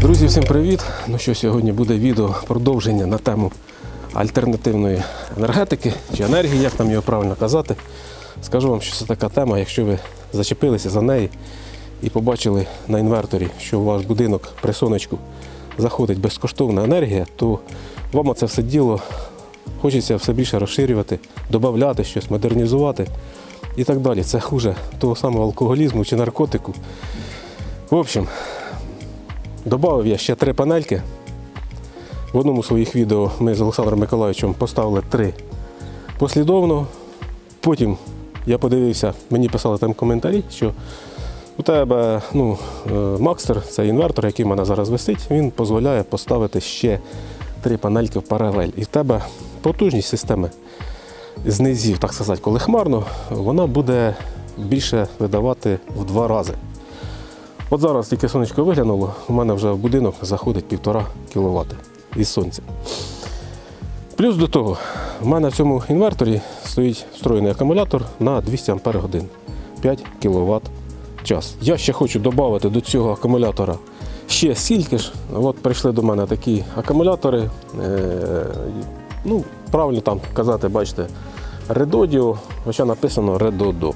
Друзі, всім привіт! Ну що, сьогодні буде відео продовження на тему альтернативної енергетики чи енергії, як там його правильно казати. Скажу вам, що це така тема, якщо ви зачепилися за неї і побачили на інверторі, що у ваш будинок при сонечку заходить безкоштовна енергія, то вам це все діло хочеться все більше розширювати, додати щось, модернізувати і так далі. Це хуже того самого алкоголізму чи наркотику. В общем, Добавив я ще три панельки. В одному з своїх відео ми з Олександром Миколаївичем поставили три послідовно. Потім я подивився, мені писали там коментарі, що у тебе ну, е, Макстер, це інвертор, який в мене зараз висить, він дозволяє поставити ще три панельки в паралель. І в тебе потужність системи знизів, так сказати, коли хмарно, вона буде більше видавати в два рази. От зараз тільки сонечко виглянуло, у мене вже в будинок заходить 1,5 кВт із сонця. Плюс до того, в мене в цьому інверторі стоїть встроєний акумулятор на 200 Ах, 5 кВт час. Я ще хочу додати до цього акумулятора ще стільки ж. От прийшли до мене такі акумулятори. Е, ну, правильно там казати, бачите, Редодіо, хоча написано Редодо.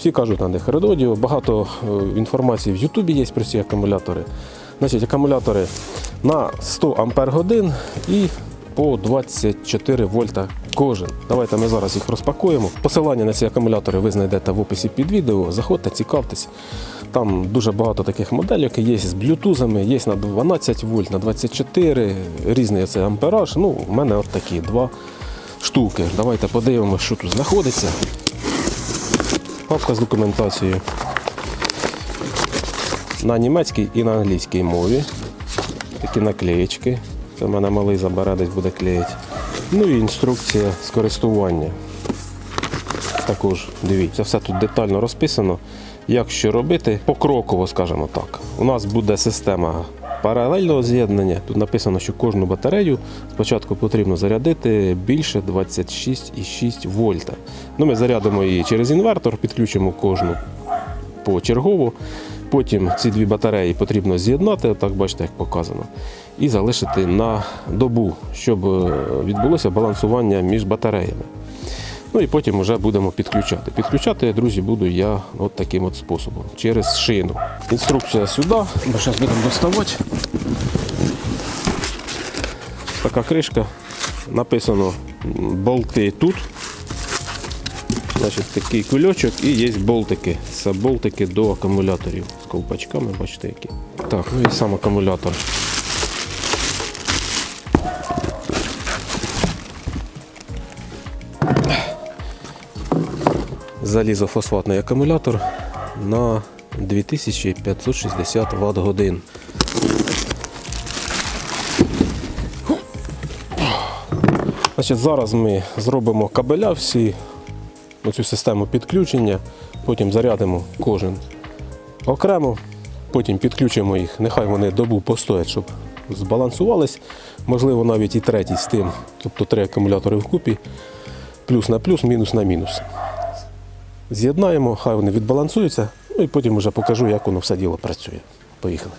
Всі кажуть на них Редодіо. Багато е, інформації в Ютубі є про ці акумулятори. Значить, акумулятори на 100 Ампер годин і по 24 вольта кожен. Давайте ми зараз їх розпакуємо. Посилання на ці акумулятори ви знайдете в описі під відео. Заходьте, цікавтесь. Там дуже багато таких моделей, є з блютузами, є на 12 вольт, на 24, різний це ампераж. Ну, у мене от такі два штуки. Давайте подивимося, що тут знаходиться. Папка з документацією на німецькій і на англійській мові. Такі наклеєчки. Це в мене малий забере, десь буде клеїти. Ну і інструкція з користування. Також дивіться, все тут детально розписано. Як що робити, покроково, скажімо так. У нас буде система паралельного з'єднання. Тут написано, що кожну батарею спочатку потрібно зарядити більше 26,6 вольта. Ну, Ми зарядимо її через інвертор, підключимо кожну почергово. Потім ці дві батареї потрібно з'єднати, так бачите, як показано, і залишити на добу, щоб е, відбулося балансування між батареями. Ну і потім вже будемо підключати. Підключати, друзі, буду я от таким от способом, через шину. Інструкція сюди, бо зараз будемо доставати. Така кришка. Написано болти тут. Значить, такий кульочок і є болтики. Це болтики до акумуляторів з ковпачками, бачите які. Так, ну і сам акумулятор. Залізофосфатний акумулятор на 2560 Вт годин. Значить, Зараз ми зробимо кабеля всі, оцю систему підключення, потім зарядимо кожен окремо, потім підключимо їх, нехай вони добу постоять, щоб збалансувались. Можливо, навіть і третій з тим, тобто три акумулятори вкупі, плюс на плюс, мінус на мінус. З'єднаємо, хай вони відбалансуються, ну і потім вже покажу, як воно все діло працює. Поїхали.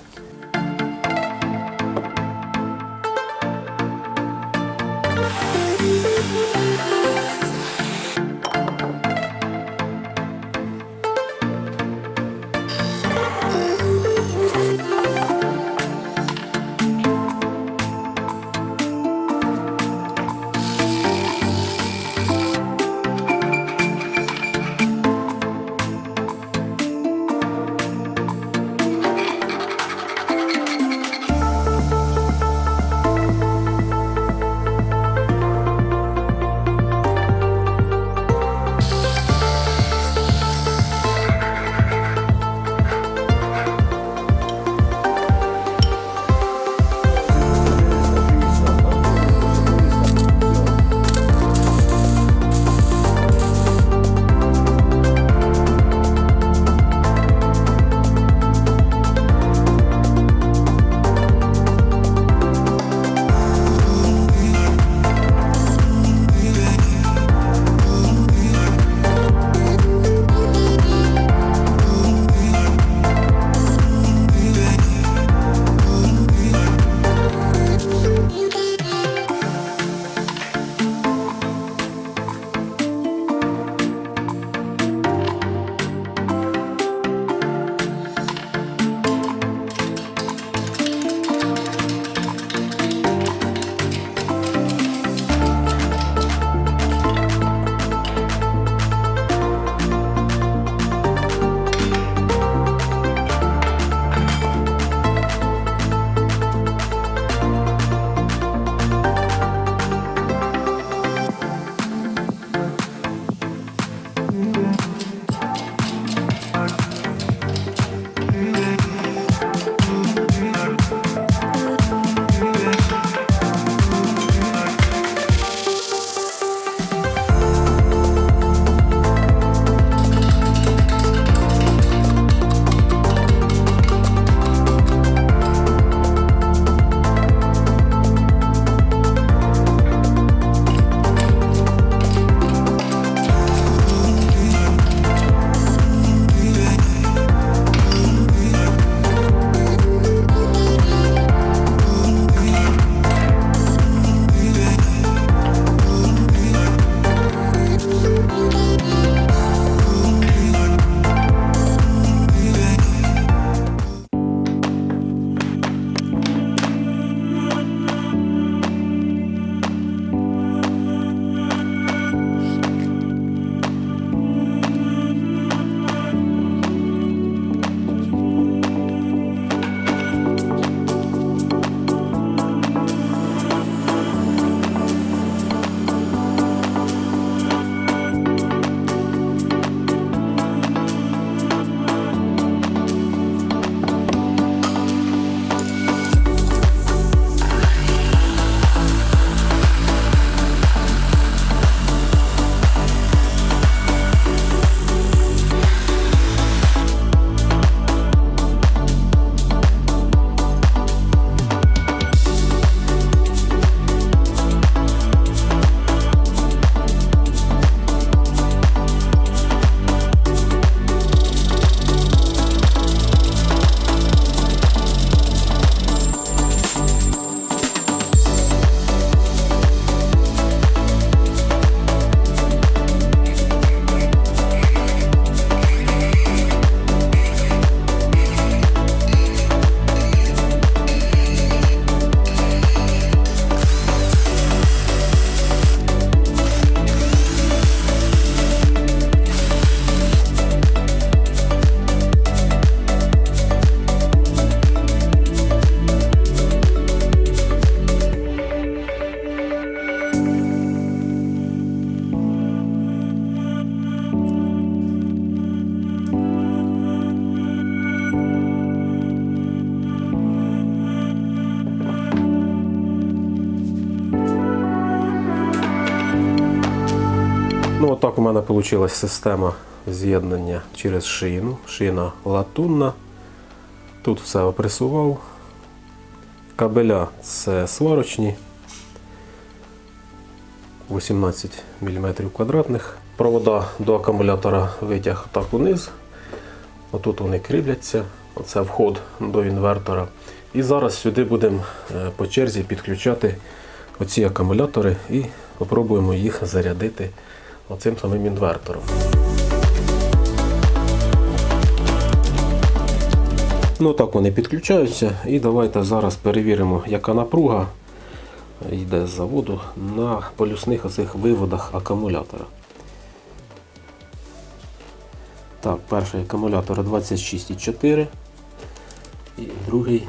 Отак у мене вийшла система з'єднання через шину. Шина латунна. Тут все опресував. Кабеля це сварочні. 18 мм квадратних. Провода до акумулятора витяг так униз. Отут вони кріпляться. Оце вход до інвертора. І зараз сюди будемо е, по черзі підключати оці акумулятори і спробуємо їх зарядити оцим самим інвертором. Ну так вони підключаються. І давайте зараз перевіримо, яка напруга йде з заводу на полюсних оцих виводах акумулятора. Так, перший акумулятор 26,4 і другий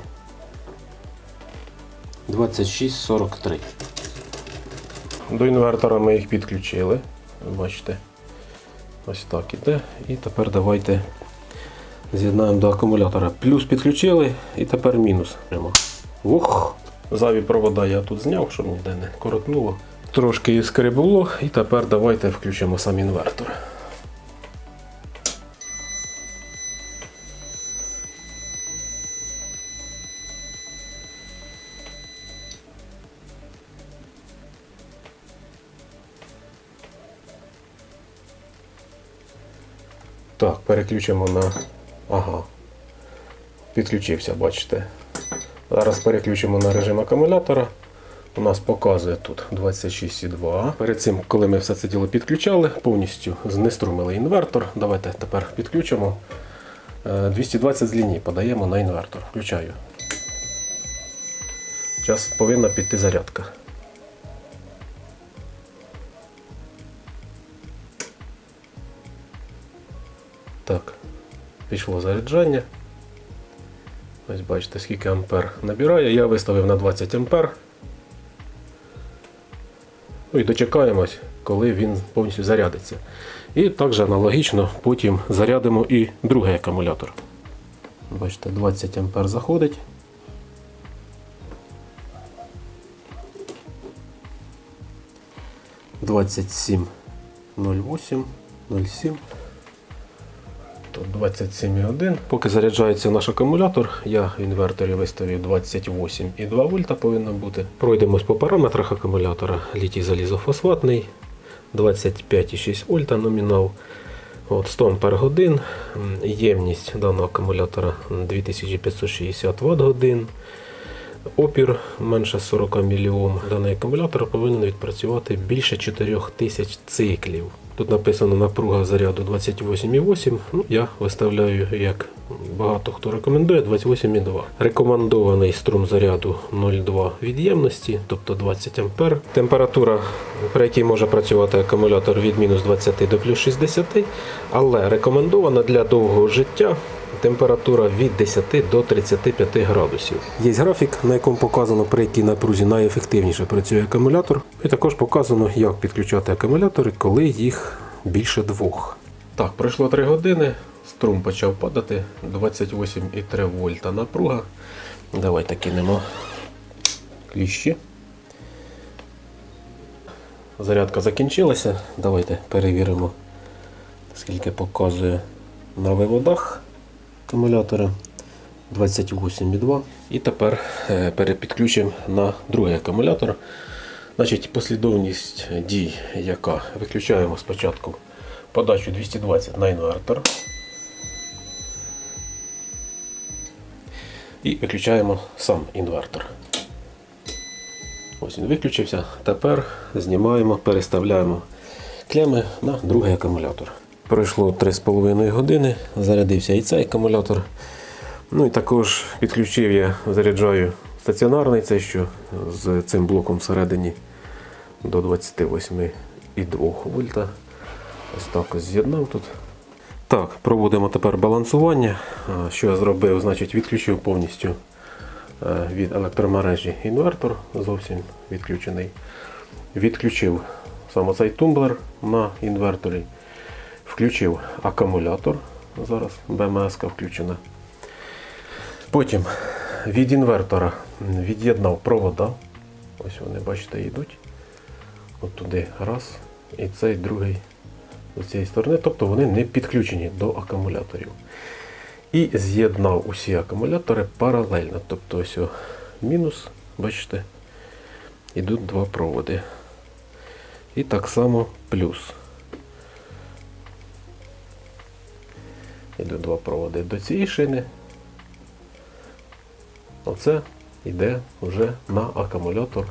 26,43. До інвертора ми їх підключили. Бачите, ось так іде. І тепер давайте з'єднаємо до акумулятора. Плюс підключили і тепер мінус. Ух! Заві провода я тут зняв, щоб ніде не коротнуло. Трошки іскри було, і тепер давайте включимо сам інвертор. Так, переключимо на. Ага. Підключився, бачите. Зараз переключимо на режим акумулятора. У нас показує тут 26,2. Перед цим, коли ми все це діло підключали, повністю знеструмили інвертор. Давайте тепер підключимо. Е, 220 з лінії подаємо на інвертор. Включаю. Зараз повинна піти зарядка. Так, пішло заряджання. Ось бачите, скільки ампер набирає. Я виставив на 20 ампер. Ну і дочекаємось, коли він повністю зарядиться. І також аналогічно потім зарядимо і другий акумулятор. Бачите, 20 ампер заходить. Двадцять сім ноль вісім ноль сім. Тут 27,1. Поки заряджається наш акумулятор, я в інверторі виставив 28,2 вольта повинно бути. Пройдемось по параметрах акумулятора. Літій залізофосфатний, 25,6 вольта номінал. От 100 ампер. Ємність даного акумулятора 2560 Вт годин. Опір менше 40 мільйом. Даний акумулятор повинен відпрацювати більше 4000 циклів. Тут написано напруга заряду 28,8. Ну, я виставляю, як багато хто рекомендує, 28,2. Рекомендований струм заряду 0,2 від'ємності, тобто 20 А. Температура, при якій може працювати акумулятор від мінус 20 до плюс 60, але рекомендована для довгого життя температура від 10 до 35 градусів. Є графік, на якому показано, при якій напрузі найефективніше працює акумулятор. І також показано, як підключати акумулятори, коли їх більше двох. Так, пройшло 3 години, струм почав падати, 28,3 вольта напруга. Давайте кинемо кліщі. Зарядка закінчилася. Давайте перевіримо, скільки показує на виводах акумулятора 28,2. І тепер е, перепідключимо на другий акумулятор. Значить, послідовність дій, яка виключаємо спочатку подачу 220 на інвертор. І виключаємо сам інвертор. Ось він виключився. Тепер знімаємо, переставляємо клеми на другий акумулятор. Пройшло 3,5 години, зарядився і цей акумулятор. Ну і також підключив я, заряджаю стаціонарний, цей що з цим блоком всередині до 28,2 вольта. Ось так ось з'єднав тут. Так, проводимо тепер балансування. Що я зробив? Значить, відключив повністю е, від електромережі інвертор, зовсім відключений. Відключив саме цей тумблер на інверторі. Включив акумулятор. Зараз БМС включена. Потім від інвертора від'єднав провода. Ось вони, бачите, йдуть. От туди раз. І цей другий з цієї сторони, тобто вони не підключені до акумуляторів. І з'єднав усі акумулятори паралельно. Тобто ось о, мінус, бачите, йдуть два проводи. І так само плюс. Йдуть два проводи до цієї шини. Оце йде вже на акумулятор,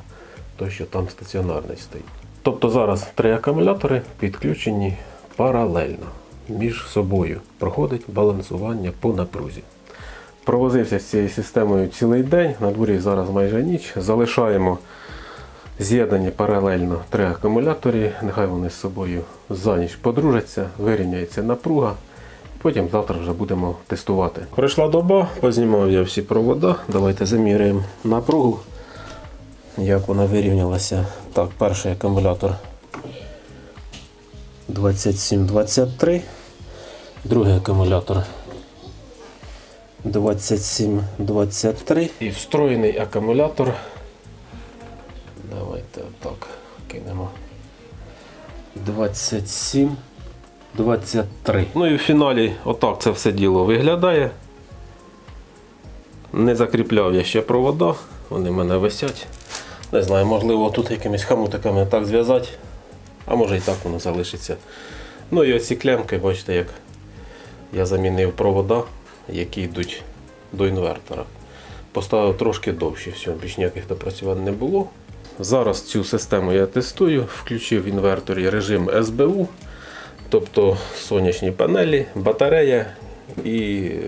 той, що там стаціонарний стоїть. Тобто зараз три акумулятори підключені паралельно між собою. Проходить балансування по напрузі. Провозився з цією системою цілий день, на дворі зараз майже ніч. Залишаємо з'єднані паралельно три акумулятори. Нехай вони з собою за ніч подружаться, вирівняється напруга. Потім завтра вже будемо тестувати. Пройшла доба, познімав я всі провода. Давайте заміряємо напругу. Як вона вирівнялася. Так, перший акумулятор 27-23. Другий акумулятор 27-23. І встроєний акумулятор. Давайте отак кинемо. 27. 23. Ну і в фіналі отак це все діло виглядає. Не закріпляв я ще провода, вони в мене висять. Не знаю, можливо, тут якимись хамутиками так зв'язати, а може і так воно залишиться. Ну і оці клемки, бачите, як я замінив провода, які йдуть до інвертора. Поставив трошки довше, все, більш ніяких допрацювань не було. Зараз цю систему я тестую, включив в інверторі режим СБУ. Тобто сонячні панелі, батарея, і е,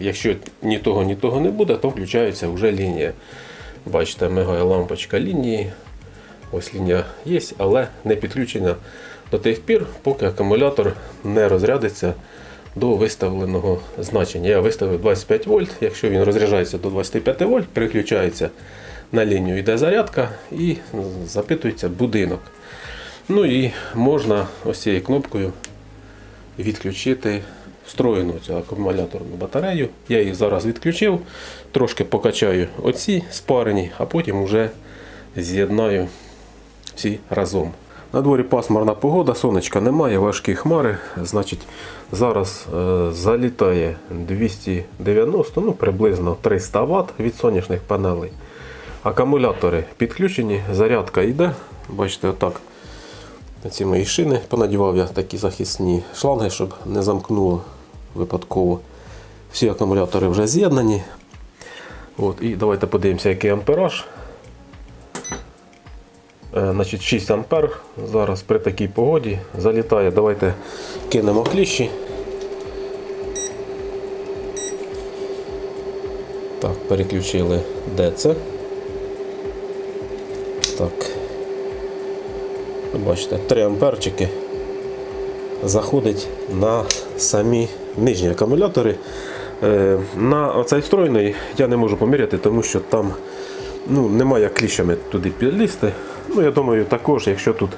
якщо ні того, ні того не буде, то включається вже лінія. Бачите, мигає лампочка лінії. Ось лінія є, але не підключена до тих пір, поки акумулятор не розрядиться до виставленого значення. Я виставив 25 вольт. Якщо він розряджається до 25 вольт, переключається на лінію, йде зарядка і запитується будинок. Ну і можна ось цією кнопкою відключити встроєну цю акумуляторну батарею. Я її зараз відключив, трошки покачаю оці спарені, а потім вже з'єднаю всі разом. На дворі пасмурна погода, сонечка немає, важкі хмари. Значить, зараз е, залітає 290, ну приблизно 300 Вт від сонячних панелей. Акумулятори підключені, зарядка йде. Бачите, отак. На ці мої шини понадівав я такі захисні шланги, щоб не замкнуло випадково. Всі акумулятори вже з'єднані. От, І давайте подивимося, який ампераж. Е, значить, 6 ампер зараз при такій погоді залітає. Давайте кинемо кліщі. Так, переключили ДЦ. Так. Бачите, 3 амперчики заходить на самі нижні акумулятори. Е, На оцей встроєний я не можу поміряти, тому що там ну, немає кліщами туди підлізти. Ну, я думаю, також, якщо тут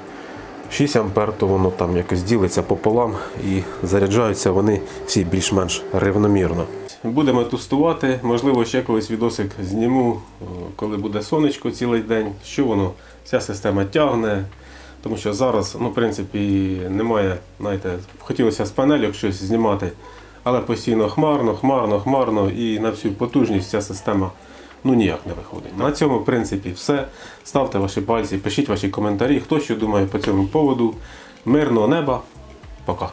6 ампер, то воно там якось ділиться пополам і заряджаються вони всі більш-менш рівномірно. Будемо тестувати, можливо, ще колись відосик зніму, коли буде сонечко цілий день, що воно, ця система тягне. Тому що зараз, ну, в принципі, немає, знаєте, хотілося з панелі щось знімати, але постійно хмарно, хмарно, хмарно і на всю потужність ця система ну, ніяк не виходить. На цьому, в принципі, все. Ставте ваші пальці, пишіть ваші коментарі, хто що думає по цьому поводу. Мирного неба. Пока.